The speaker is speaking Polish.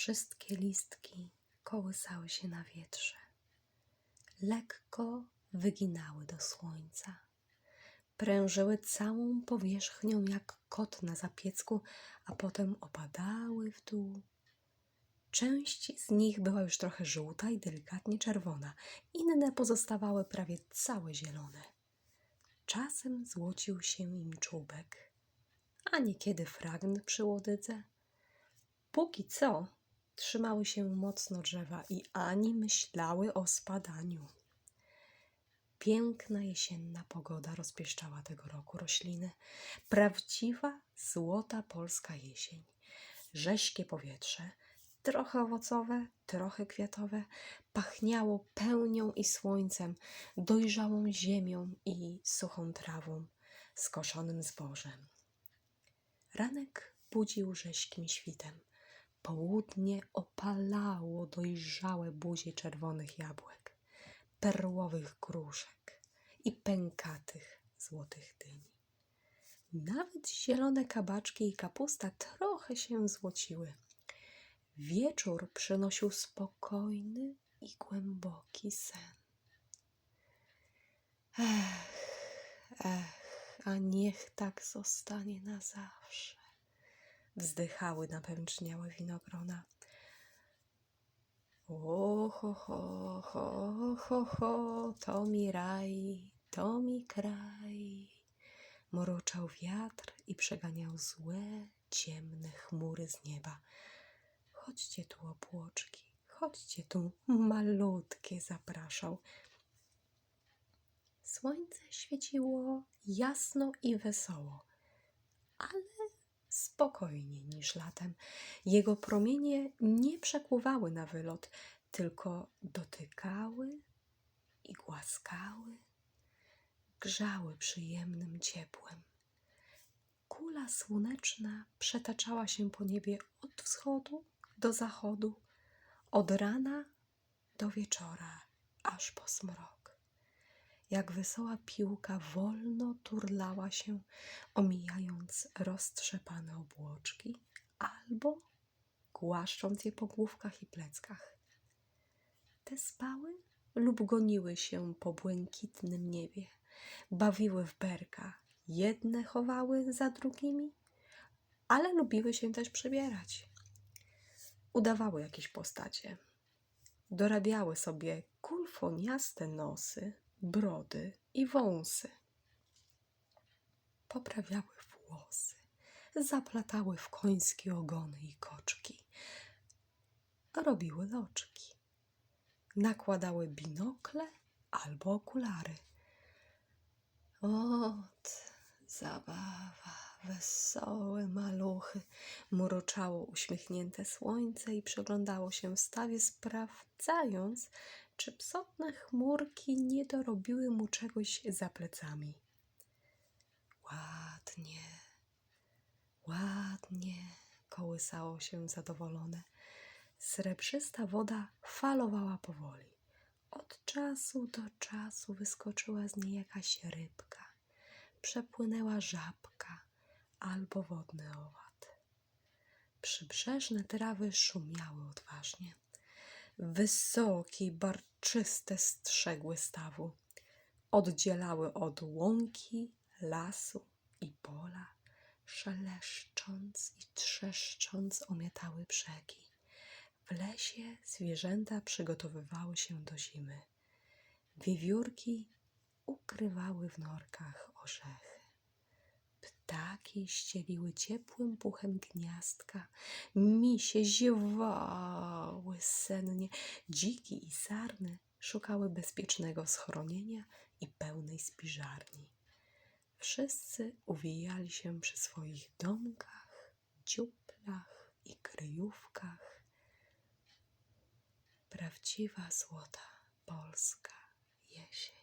Wszystkie listki kołysały się na wietrze. Lekko wyginały do słońca. Prężyły całą powierzchnią jak kot na zapiecku, a potem opadały w dół. Część z nich była już trochę żółta i delikatnie czerwona, inne pozostawały prawie całe zielone. Czasem złocił się im czubek, a niekiedy fragment przy łodydze. Póki co trzymały się mocno drzewa i ani myślały o spadaniu. Piękna jesienna pogoda rozpieszczała tego roku rośliny. Prawdziwa, złota polska jesień. Rześkie powietrze, trochę owocowe, trochę kwiatowe, pachniało pełnią i słońcem, dojrzałą ziemią i suchą trawą, skoszonym zbożem. Ranek budził rześkim świtem. Południe opalało dojrzałe buzie czerwonych jabłek, perłowych gruszek i pękatych złotych dyni. Nawet zielone kabaczki i kapusta trochę się złociły. Wieczór przynosił spokojny i głęboki sen. Ech, ech, a niech tak zostanie na zawsze. Wzdychały napęczniałe winogrona. O, ho, ho, ho, ho, ho, to mi raj, to mi kraj. Mruczał wiatr i przeganiał złe, ciemne chmury z nieba. Chodźcie tu, obłoczki, chodźcie tu, malutkie, zapraszał. Słońce świeciło jasno i wesoło, spokojniej niż latem. Jego promienie nie przekuwały na wylot, tylko dotykały i głaskały, grzały przyjemnym ciepłem. Kula słoneczna przetaczała się po niebie od wschodu do zachodu, od rana do wieczora, aż po smrok. Jak wesoła piłka wolno turlała się, omijając roztrzepane obłoczki, albo głaszcząc je po główkach i pleckach. Te spały lub goniły się po błękitnym niebie, bawiły w berka, jedne chowały za drugimi, ale lubiły się też przebierać. Udawały jakieś postacie. Dorabiały sobie kulfoniaste nosy, brody i wąsy. Poprawiały włosy, zaplatały w końskie ogony i koczki, robiły loczki, nakładały binokle albo okulary. Ot, zabawa, wesołe maluchy, mruczało uśmiechnięte słońce i przyglądało się stawie, sprawdzając, czy psotne chmurki nie dorobiły mu czegoś za plecami. Ładnie, ładnie, kołysało się zadowolone. Srebrzysta woda falowała powoli. Od czasu do czasu wyskoczyła z niej jakaś rybka, przepłynęła żabka albo wodny owad. Przybrzeżne trawy szumiały odważnie. Wysokie barczyste strzegły stawu oddzielały od łąki, lasu i pola, szeleszcząc i trzeszcząc omiatały brzegi. W lesie zwierzęta przygotowywały się do zimy. Wiewiórki ukrywały w norkach orzechy. Ptaki ścieliły ciepłym puchem gniazdka, misie ziewały sennie, dziki i sarny szukały bezpiecznego schronienia i pełnej spiżarni. Wszyscy uwijali się przy swoich domkach, dziuplach i kryjówkach. Prawdziwa złota polska jesień.